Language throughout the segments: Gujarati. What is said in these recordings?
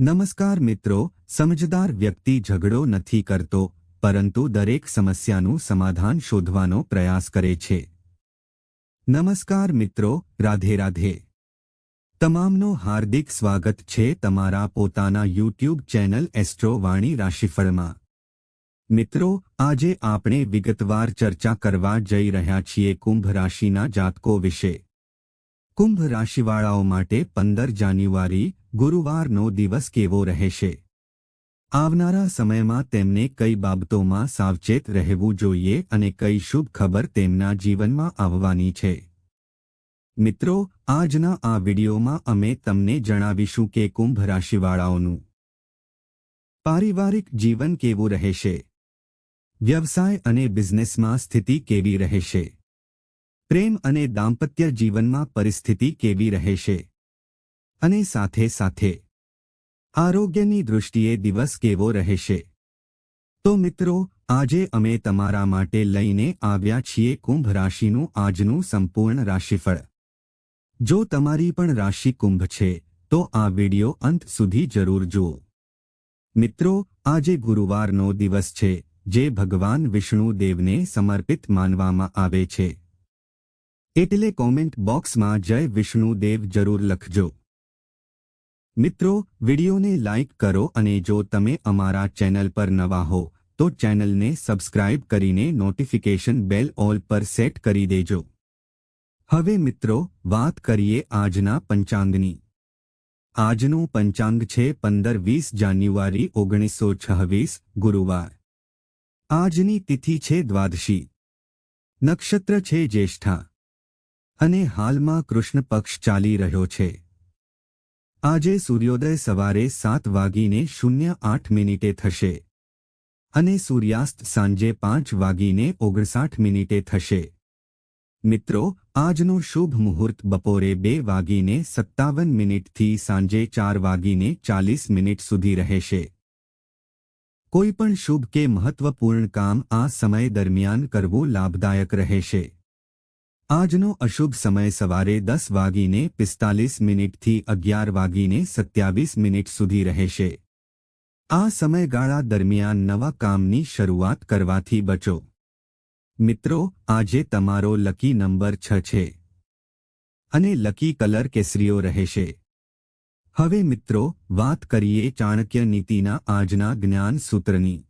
નમસ્કાર મિત્રો, સમજદાર વ્યક્તિ ઝઘડો નથી કરતો, પરંતુ દરેક સમસ્યાનું સમાધાન શોધવાનો પ્રયાસ કરે છે. નમસ્કાર મિત્રો, રાધે રાધે. તમામનો હાર્દિક સ્વાગત છે તમારા પોતાના યુટ્યુબ ચેનલ એસ્ટ્રો વાણી રાશિફળમાં. મિત્રો, આજે આપણે વિગતવાર ચર્ચા કરવા જઈ રહ્યા છીએ કુંભ રાશિના જાતકો વિશે. કુંભ રાશિવાળાઓ માટે પંદર જાન્યુઆરી ગુરુવારનો દિવસ કેવો રહેશે? આવનારા સમયમાં તેમને કઈ બાબતોમાં સાવચેત રહેવું જોઈએ અને કઈ શુભ ખબર તેમના જીવનમાં આવવાની છે? મિત્રો, આજના આ વિડીયોમાં અમે તમને જણાવીશું કે કુંભ રાશિવાળાઓનું પારિવારિક જીવન કેવું રહેશે? વ્યવસાય અને બિઝનેસમાં સ્થિતિ કેવી રહેશે? પ્રેમ અને દાંપત્ય જીવનમાં પરિસ્થિતિ કેવી રહેશે? અને સાથે સાથે આરોગ્યની દૃષ્ટિએ દિવસ કેવો રહેશે? તો મિત્રો, આજે અમે તમારા માટે લઈને આવ્યા છીએ કુંભ રાશિનું આજનું સંપૂર્ણ રાશિફળ. જો તમારી પણ રાશિ કુંભ છે, તો આ વિડિયો અંત સુધી જરૂર જુઓ. મિત્રો, આજે ગુરુવારનો દિવસ છે, જે ભગવાન વિષ્ણુ દેવને સમર્પિત માનવામાં આવે છે. એટલે કોમેન્ટ બોક્સમાં જય વિષ્ણુદેવ જરૂર લખજો. મિત્રો, વિડિયોને લાઇક કરો અને જો તમે અમારા ચેનલ પર નવા હો, તો ચેનલને સબસ્ક્રાઇબ કરીને નોટિફિકેશન બેલ ઓલ પર સેટ કરી દેજો. હવે મિત્રો, વાત કરીએ આજના પંચાંગની. આજનું પંચાંગ છે પંદર વીસ જાન્યુઆરી ઓગણીસો છવ્વીસ, ગુરુવાર. આજની તિથિ છે દ્વાદશી. નક્ષત્ર છે જ્યેષ્ઠા. અને હાલમાં કૃષ્ણ પક્ષ ચાલી રહ્યો છે. આજે સૂર્યોદય સવારે સાત વાગીને શૂન્ય આઠ મિનિટે થશે. અને સૂર્યાસ્ત સાંજે પાંચ વાગીને ઓગણસાઠ મિનિટે થશે. મિત્રો, આજનો શુભ મુહૂર્ત બપોરે બે વાગીને સત્તાવન મિનિટથી સાંજે ચાર વાગીને ચાલીસ મિનિટ સુધી રહેશે. કોઈપણ શુભ કે મહત્વપૂર્ણ કામ આ સમય દરમિયાન કરવું લાભદાયક રહેશે. આજનો અશુભ સમય સવારે દસ વાગીને પિસ્તાલીસ મિનિટથી અગિયાર વાગીને સત્યાવીસ મિનિટ સુધી રહેશે. આ સમયગાળા દરમિયાન નવા કામની શરૂઆત કરવાથી બચો. મિત્રો, આજે તમારો લકી નંબર છ છે. અને લકી કલર કેસરીઓ રહેશે. હવે મિત્રો, વાત કરીએ ચાણક્ય નીતિના આજના જ્ઞાન સૂત્રની.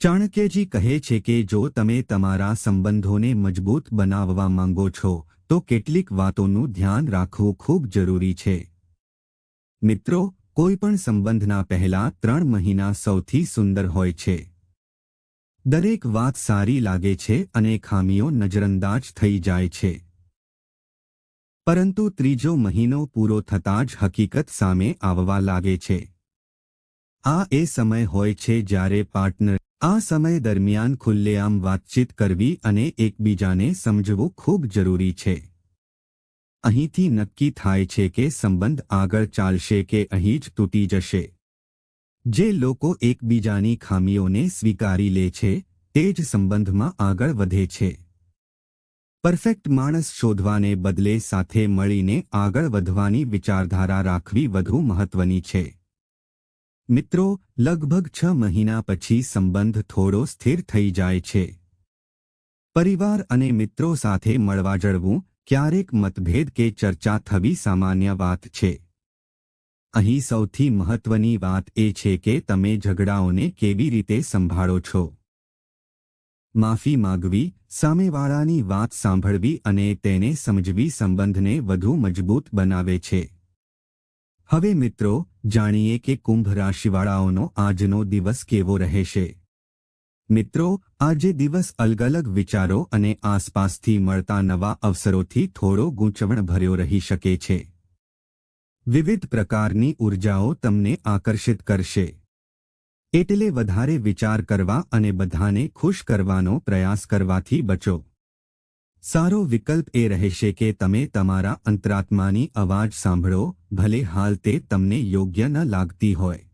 ચાણક્યજી કહે છે કે જો તમે તમારા સંબંધોને મજબૂત બનાવવા માંગો છો, તો કેટલીક વાતોનું ધ્યાન રાખવું ખૂબ જરૂરી છે. મિત્રો, કોઈપણ સંબંધના પહેલા ત્રણ મહિના સૌથી સુંદર હોય છે. દરેક વાત સારી લાગે છે અને ખામીઓ નજરઅંદાજ થઈ જાય છે. પરંતુ ત્રીજો મહિનો પૂરો થતાં જ હકીકત સામે આવવા લાગે છે. આ એ સમય હોય છે જ્યારે પાર્ટનર આ સમય દરમિયાન ખુલ્લેઆમ વાતચીત કરવી અને એકબીજાને સમજવું ખૂબ જરૂરી છે. અહીંથી નક્કી થાય છે કે સંબંધ આગળ ચાલશે કે અહીં જ તૂટી જશે. જે લોકો એકબીજાની ખામીઓને સ્વીકારી લે છે, તે જ સંબંધમાં આગળ વધે છે. પરફેક્ટ માણસ શોધવાને બદલે સાથે મળીને આગળ વધવાની વિચારધારા રાખવી વધુ મહત્વની છે. મિત્રો, લગભગ છ મહિના પછી સંબંધ થોડો સ્થિર થઈ જાય છે. પરિવાર અને મિત્રો સાથે મળવા જળવું ક્યારેક મતભેદ કે ચર્ચા થવી સામાન્ય વાત છે. અહીં સૌથી મહત્વની વાત એ છે કે તમે ઝઘડાઓને કેવી રીતે સંભાળો છો. માફી માગવી, સામેવાળાની વાત સાંભળવી અને તેને સમજવી સંબંધને વધુ મજબૂત બનાવે છે. હવે મિત્રો, જાણીએ કે કુંભ રાશિવાળાઓનો આજનો દિવસ કેવો રહેશે. મિત્રો, આજે દિવસ અલગ અલગ વિચારો અને આસપાસથી મળતા નવા અવસરોથી થોડો ગૂંચવણભર્યો રહી શકે છે. વિવિધ પ્રકારની ઉર્જાઓ તમને આકર્ષિત કરશે. એટલે વધારે વિચાર કરવા અને બધાને ખુશ કરવાનો પ્રયાસ કરવાથી બચો. સારો વિકલ્પ એ રહેશે કે તમે તમારા અંતરાત્માની અવાજ સાંભળો, ભલે હાલ તે તમને યોગ્ય ન લાગતી હોય.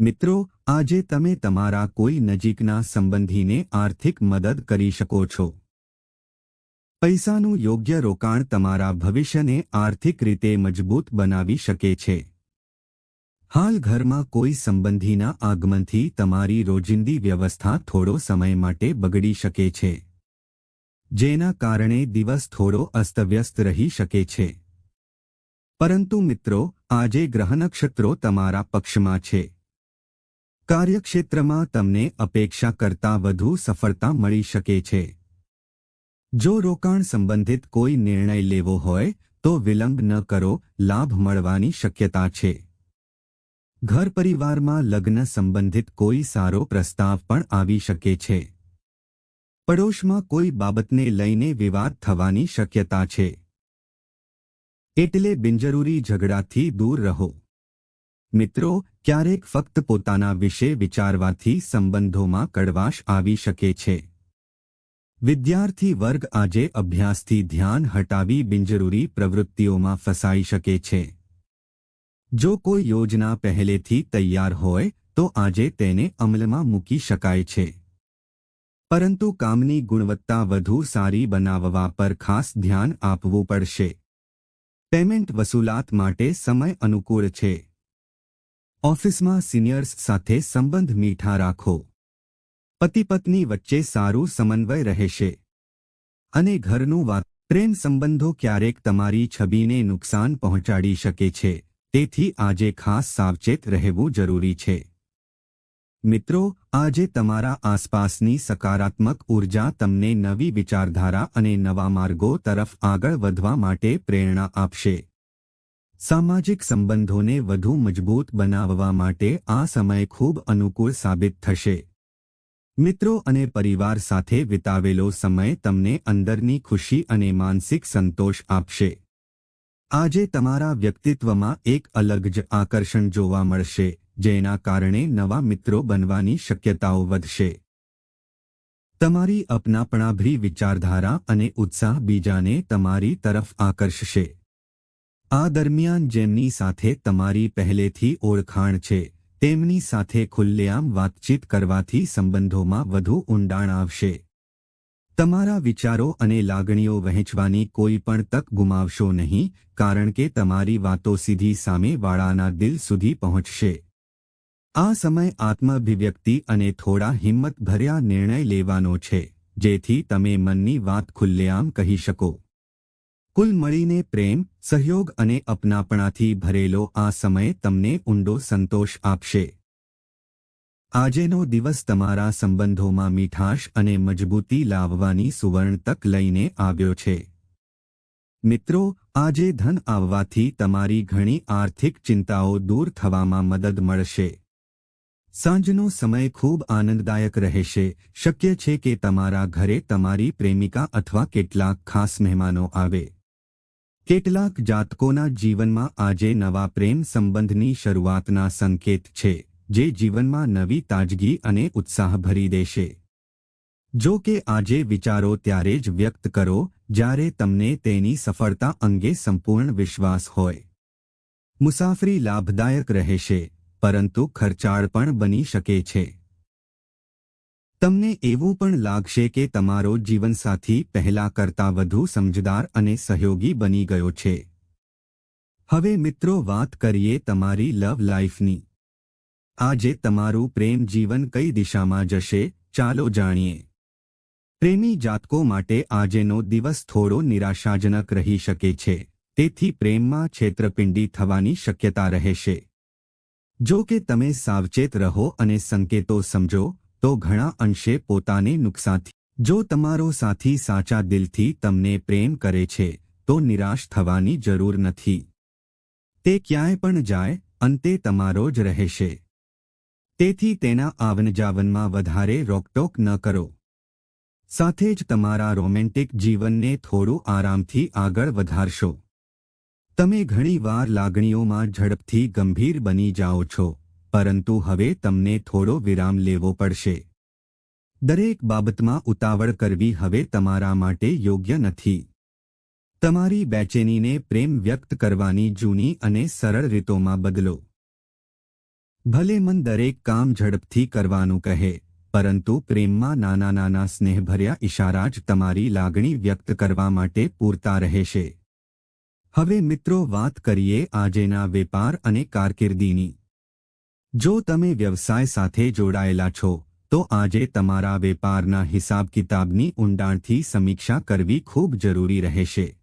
મિત્રો, આજે તમે તમારા કોઈ નજીકના સંબંધીને આર્થિક મદદ કરી શકો છો. પૈસાનું યોગ્ય રોકાણ તમારા ભવિષ્યને આર્થિક રીતે મજબૂત બનાવી શકે છે. હાલ ઘરમાં કોઈ સંબંધીના આગમનથી તમારી રોજિંદી વ્યવસ્થા થોડો સમય માટે બગડી શકે છે. જેના કારણે દિવસ થોડો અસ્તવ્યસ્ત રહી શકે છે. પરંતુ મિત્રો, આજે ગ્રહ નક્ષત્રો તમારા પક્ષમાં છે. કાર્યક્ષેત્રમાં તમને અપેક્ષા કરતાં વધુ સફળતા મળી શકે છે. જો રોકાણ સંબંધિત કોઈ નિર્ણય લેવો હોય, તો વિલંબ ન કરો, લાભ મળવાની શક્યતા છે. ઘર પરિવારમાં લગ્ન સંબંધિત કોઈ સારો પ્રસ્તાવ પણ આવી શકે છે. પડોશમાં કોઈ બાબતને લઈને વિવાદ થવાની શક્યતા છે. એટલે બિનજરૂરી ઝઘડાથી દૂર રહો. મિત્રો, ક્યારેક ફક્ત પોતાના વિશે વિચારવાથી સંબંધોમાં કડવાશ આવી શકે છે. વિદ્યાર્થી વર્ગ આજે અભ્યાસથી ધ્યાન હટાવી બિનજરૂરી પ્રવૃત્તિઓમાં ફસાઈ શકે છે. જો કોઈ યોજના પહેલેથી તૈયાર હોય, તો આજે તેને અમલમાં મૂકી શકાય છે. પરંતુ કામની ગુણવત્તા વધુ સારી બનાવવા પર ખાસ ધ્યાન આપવું પડશે. પેમેન્ટ વસૂલાત માટે સમય અનુકૂળ છે. ઓફિસમાં સિનિયર્સ સાથે સંબંધ મીઠા રાખો. પતિ પત્ની વચ્ચે સારું સમન્વય રહેશે. અને ઘરનું વાત પ્રેમ સંબંધો ક્યારેક તમારી છબીને નુકસાન પહોંચાડી શકે છે, તેથી આજે ખાસ સાવચેત રહેવું જરૂરી છે. મિત્રો, આજે તમારા આસપાસની સકારાત્મક ઊર્જા તમને નવી વિચારધારા અને નવા માર્ગો તરફ આગળ વધવા માટે પ્રેરણા આપશે. સામાજિક સંબંધોને વધુ મજબૂત બનાવવા માટે આ સમય ખૂબ અનુકૂળ સાબિત થશે. મિત્રો અને પરિવાર સાથે વિતાવેલો સમય તમને અંદરની ખુશી અને માનસિક સંતોષ આપશે. આજે તમારા વ્યક્તિત્વમાં એક અલગ જ આકર્ષણ જોવા મળશે. જેના કારણે નવા મિત્રો બનવાની શક્યતાઓ વધશે. તમારી અપનાપણાભરી વિચારધારા અને ઉત્સાહ બીજાને તમારી તરફ આકર્ષશે. આ દરમિયાન જેમની સાથે તમારી પહેલેથી ઓળખાણ છે, તેમની સાથે ખુલ્લેઆમ વાતચીત કરવાથી સંબંધોમાં વધુ ઊંડાણ આવશે. તમારા વિચારો અને લાગણીઓ વહેંચવાની કોઈ પણ તક ગુમાવશો નહીં, કારણ કે તમારી વાતો સીધી સામેવાળાના દિલ સુધી પહોંચશે. આ સમય આત્માભિવ્યક્તિ અને થોડા હિંમતભર્યા નિર્ણય લેવાનો છે, જેથી તમે મનની વાત ખુલ્લેઆમ કહી શકો. કુલ મળીને પ્રેમ, સહયોગ અને અપનાપણાથી ભરેલો આ સમય તમને ઊંડો સંતોષ આપશે. આજેનો દિવસ તમારા સંબંધોમાં મીઠાશ અને મજબૂતી લાવવાની સુવર્ણ તક લઈને આવ્યો છે. મિત્રો, આજે ધન આવવાથી તમારી ઘણી આર્થિક ચિંતાઓ દૂર થવામાં મદદ મળશે. સાંજનો સમય ખૂબ આનંદદાયક રહેશે. શક્ય છે કે તમારા ઘરે તમારી પ્રેમિકા અથવા કેટલાક ખાસ મહેમાનો આવે. કેટલાક જાતકોના જીવનમાં આજે નવા પ્રેમ સંબંધની શરૂઆતના સંકેત છે, જે જીવનમાં નવી તાજગી અને ઉત્સાહ ભરી દેશે. જો કે આજે વિચારો ત્યારે જ વ્યક્ત કરો, જ્યારે તમને તેની સફળતા અંગે સંપૂર્ણ વિશ્વાસ હોય. મુસાફરી લાભદાયક રહેશે. પરંતુ ખર્ચાળ પણ બની શકે છે. તમને એવું પણ લાગશે કે તમારો જીવનસાથી પહેલા કરતાં વધુ સમજદાર અને સહયોગી બની ગયો છે. હવે મિત્રો વાત કરીએ તમારી લવ લાઈફની આજે તમારું પ્રેમ જીવન કઈ દિશામાં જશે, ચાલો જાણીએ. પ્રેમી જાતકો માટે આજેનો દિવસ થોડો નિરાશાજનક રહી શકે છે, તેથી પ્રેમમાં છેતરપિંડી થવાની શક્યતા રહેશે. જો કે તમે સાવચેત રહો અને સંકેતો સમજો, તો ઘણા અંશે પોતાને નુકસાનથી જો તમારો સાથી સાચા દિલથી તમને પ્રેમ કરે છે, તો નિરાશ થવાની જરૂર નથી. તે ક્યાંય પણ જાય, અંતે તમારો જ રહેશે. તેથી તેના આવનજાવનમાં વધારે રોકટોક ન કરો. સાથે જ તમારા રોમેન્ટિક જીવનને થોડું આરામથી આગળ વધારશો. તમે ઘણીવાર લાગણીઓમાં ઝડપથી ગંભીર બની જાઓ છો, પરંતુ હવે તમને થોડો વિરામ લેવો પડશે. દરેક બાબતમાં ઉતાવળ કરવી હવે તમારા માટે યોગ્ય નથી. તમારી બેચેનીને પ્રેમ વ્યક્ત કરવાની જૂની અને સરળ રીતોમાં બદલો. ભલે મન દરેક કામ ઝડપથી કરવાનું કહે, પરંતુ પ્રેમમાં નાના નાના સ્નેહભર્યા ઇશારા જ તમારી લાગણી વ્યક્ત કરવા માટે પૂરતા રહેશે. હવે મિત્રો વાત કરીએ આજેના વેપાર અને કારકિર્દીની. જો તમે વ્યવસાય સાથે જોડાયેલા છો, તો આજે તમારા વેપારના હિસાબ કિતાબની ઊંડાણથી સમીક્ષા કરવી ખૂબ જરૂરી રહેશે.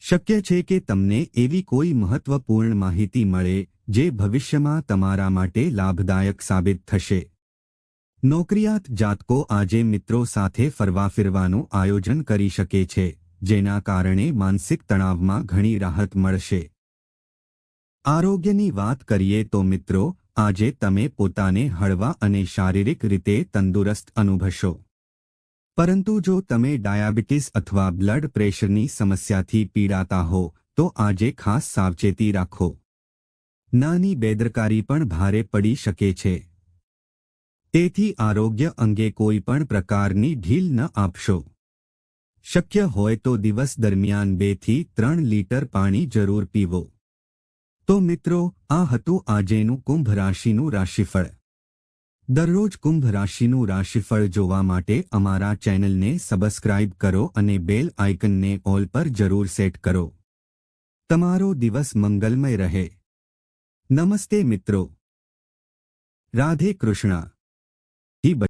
શક્ય છે કે તમને એવી કોઈ મહત્વપૂર્ણ માહિતી મળે, જે ભવિષ્યમાં તમારા માટે લાભદાયક સાબિત થશે. નોકરિયાત જાતકો આજે મિત્રો સાથે ફરવા ફિરવાનું આયોજન કરી શકે છે. જેના કારણે માનસિક તણાવમાં ઘણી રાહત મળશે. આરોગ્યની વાત કરીએ તો મિત્રો, આજે તમે પોતાને હળવા અને શારીરિક રીતે તંદુરસ્ત અનુભવશો. પરંતુ જો તમે ડાયાબિટીસ અથવા બ્લડ પ્રેશરની સમસ્યાથી પીડાતા હો, તો આજે ખાસ સાવચેતી રાખો. નાની બેદરકારી પણ ભારે પડી શકે છે. તેથી આરોગ્ય અંગે કોઈ પણ પ્રકારની ઢીલ ન આપશો. શક્ય હોય તો દિવસ દરમિયાન બેથી ત્રણ લીટર પાણી જરૂર પીવો. તો મિત્રો, આ હતું આજેનું કુંભ રાશિનું રાશિફળ. દરરોજ કુંભ રાશિનું રાશિફળ જોવા માટે અમારા ચેનલને સબસ્ક્રાઇબ કરો અને બેલ આઇકનને ઓલ પર જરૂર સેટ કરો. તમારો દિવસ મંગલમય રહે. નમસ્તે મિત્રો. રાધે કૃષ્ણ.